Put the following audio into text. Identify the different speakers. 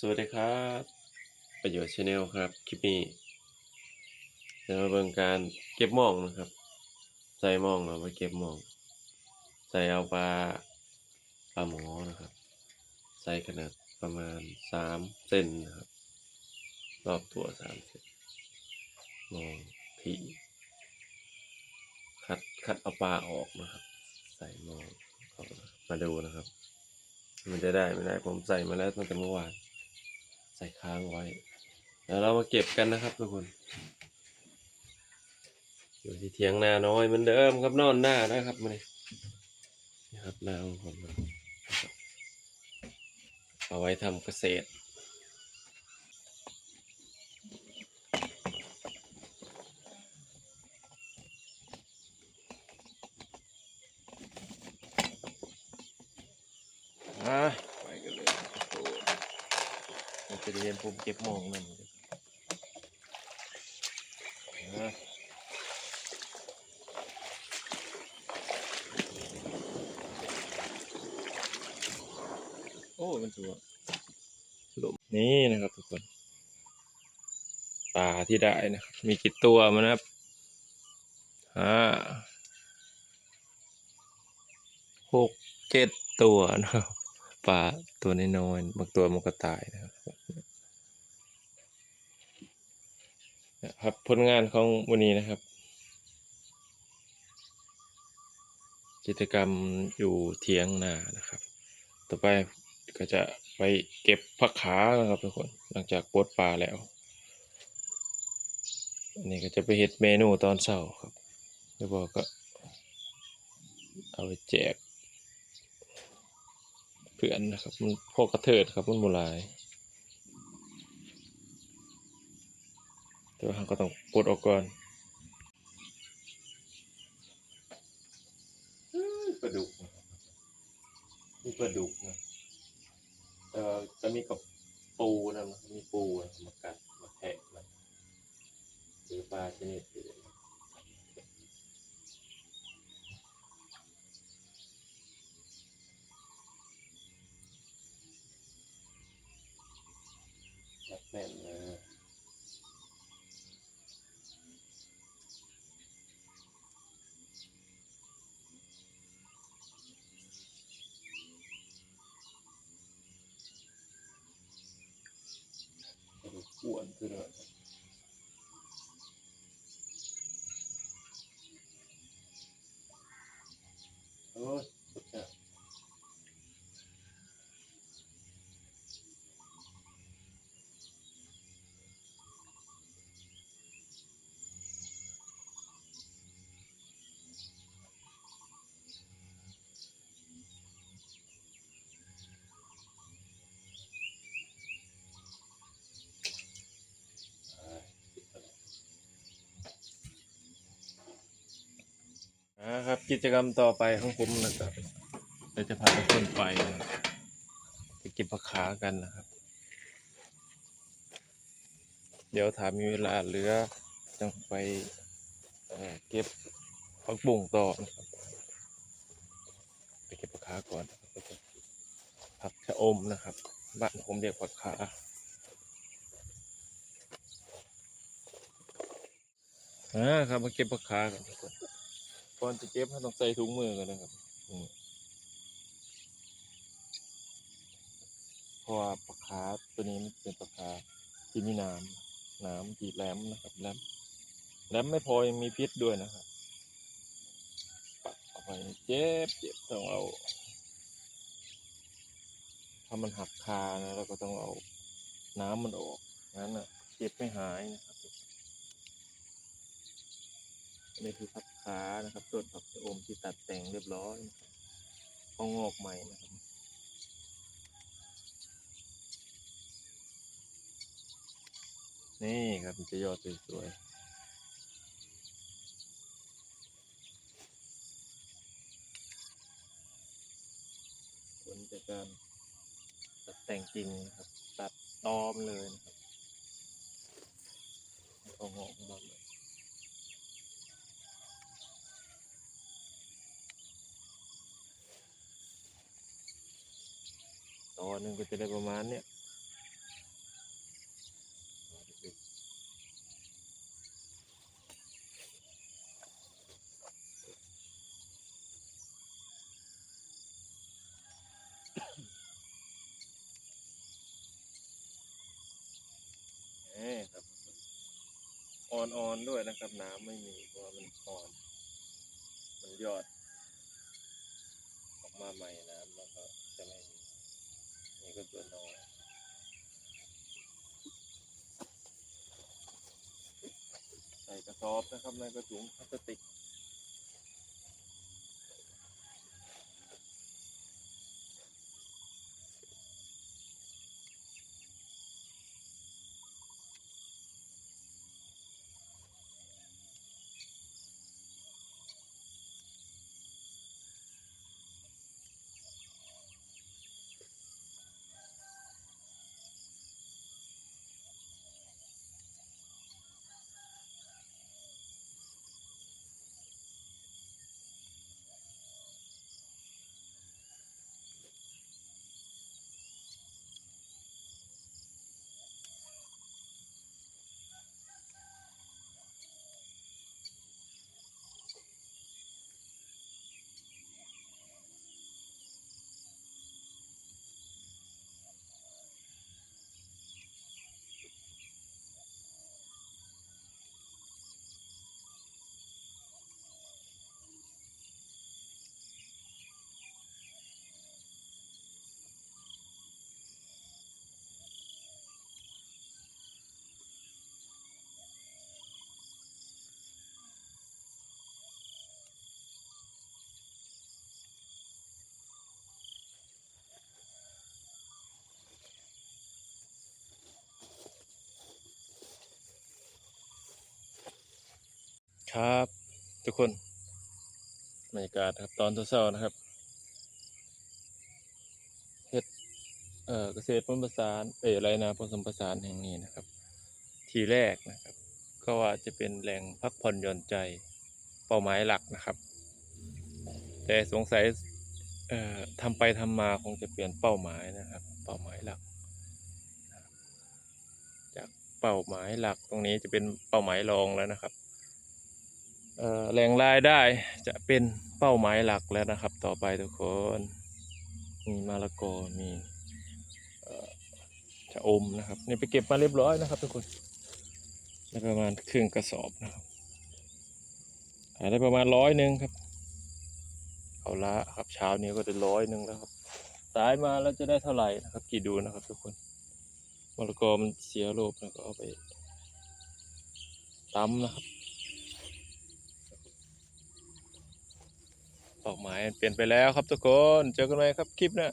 Speaker 1: สวัสดีครับ ประโยชน์ชาแนลครับ คลิปนี้จะมาเบิ่งการเก็บมองนะครับ ใส่มองเราไปเก็บมอง ใส่เอาปลาปลาหมอนะครับ ใส่ขนาดประมาณสามเซนนะครับ รอบตัวสามเซนมองที่คัดคัดเอาปลาออกนะครับ ใส่มองมาดูนะครับ มันจะได้ไม่ได้ผมใส่มาแล้วตั้งแต่เมื่อวาน ใส่ค้างไว้แล้วเรามาเก็บกันนะครับทุกคน อยู่ที่เถียงนาน้อยเหมือนเดิมครับนอนหน้านะครับมานี่นี่ครับนาของผมเอาไว้ทำเกษตร อะไปกันเลยโอ้ มันจะเรียนผมเก็บมองนั่นเลยอะโอ้ มันสวยนี่นะครับทุกคนปลาที่ได้นะครับ มีกี่ตัวมันนะครับห้าหกเจ็ดตัวนะครับปลาตัวน้อยๆบางตัวมันก็ตายนะครับนะ ครับผลงานของวันนี้นะครับ กิจกรรมอยู่เทียงนานะครับ ต่อไปก็จะไปเก็บผักขานะครับทุกคนหลังจากปลดปลาแล้วอันนี้ก็จะไปเฮ็ดเมนูตอนเช้าครับแล้วบอกก็ เอาไปแจกเพื่อนนะครับ มันพอกกระเทิดครับมันโบหลาย แต่ว่าก็ต้องปลดออกก่อนปลาดุกนะครับมีปลาดุกนะเอ่อจะมีกับปูนะมีปูนะมากัดมาแทะมันหรือปลาชนิดอื่นแบบแน่นเลย กระดูกอ้วนขึ้นเลยโอ้ยสุดยอด นะครับ กิจกรรมต่อไปของผมนะครับเราจะพาทุกคนไปไปเก็บผักขากันนะครับ เดี๋ยวถามมีเวลาเหลือจังไปเก็บผักบุ้งต่อนะครับไปเก็บผักขาก่อนผักชะอมนะครับบ้านผมเรียกผักขาอ่าครับมาเก็บผักขากันทุกคน ก่อนจะเก็บเราต้องใส่ถุงมือกันนะครับถุงมือเพราะว่าปลาคาตัวนี้มันเป็นปลาคาที่มีน้ำน้ำที่แหลมนะครับแหลมแหลมไม่พอยังมีพิษด้วยนะครับปักเอาไปเจ็บเจ็บต้องเอาถ้ามันหักคานะเราก็ต้องเอาน้ำมันออกงั้นอะเจ็บไม่หายนะครับ อันนี้คือผักขานะครับส่วนผักชะอมที่ตัดแต่งเรียบร้อยนะครับเองอกใหม่นะครับนี่ครับมันจะยอดสวยๆผลจากการตัดแต่งจริงครับ ตัดตอมเลยนะครับเองอกมาเลย หนึ่งก็จะได้ประมาณเนี้ยอ่อนๆด้วยนะครับ น้ำไม่มีเพราะมันอ่อน มันยอด ออกมาใหม่น้ำแล้วก็จะไม่ นี่ก็ตัวน้อยใส่กระสอบนะครับในกระถุงพลาสติก ครับ ทุกคนบรรยากาศครับตอนเช้าๆนะครับเฮ็ดเอ่อเกษตรผสมผสานเอ่อไรนาผสมผสานแห่งนี้นะครับ ทีแรกนะครับ ก็ว่าจะเป็นแหล่งพักผ่อนหย่อนใจเป้าหมายหลักนะครับ แต่สงสัยเอ่อทำไปทำมาคงจะเปลี่ยนเป้าหมายนะครับ เป้าหมายหลัก จากเป้าหมายหลักตรงนี้จะเป็นเป้าหมายรองแล้วนะครับ แหล่งรายได้จะเป็นเป้าหมายหลักแล้วนะครับ ต่อไปทุกคนมีมะละกอมีชะอมนะครับนี่ไปเก็บมาเรียบร้อยนะครับ ทุกคนได้ประมาณครึ่งกระสอบนะครับขายได้ประมาณร้อยหนึ่งครับเอาละครับเช้านี้ก็ได้ร้อยหนึ่งแล้วครับสายมาแล้วจะได้เท่าไหร่นะครับ กี่ดูนะครับ ทุกคนมะละกอมันเสียโลกแล้วก็เอาไปตำนะครับ เป้าหมายเปลี่ยนไปแล้วครับทุกคน เจอกันไหมครับคลิปหน้า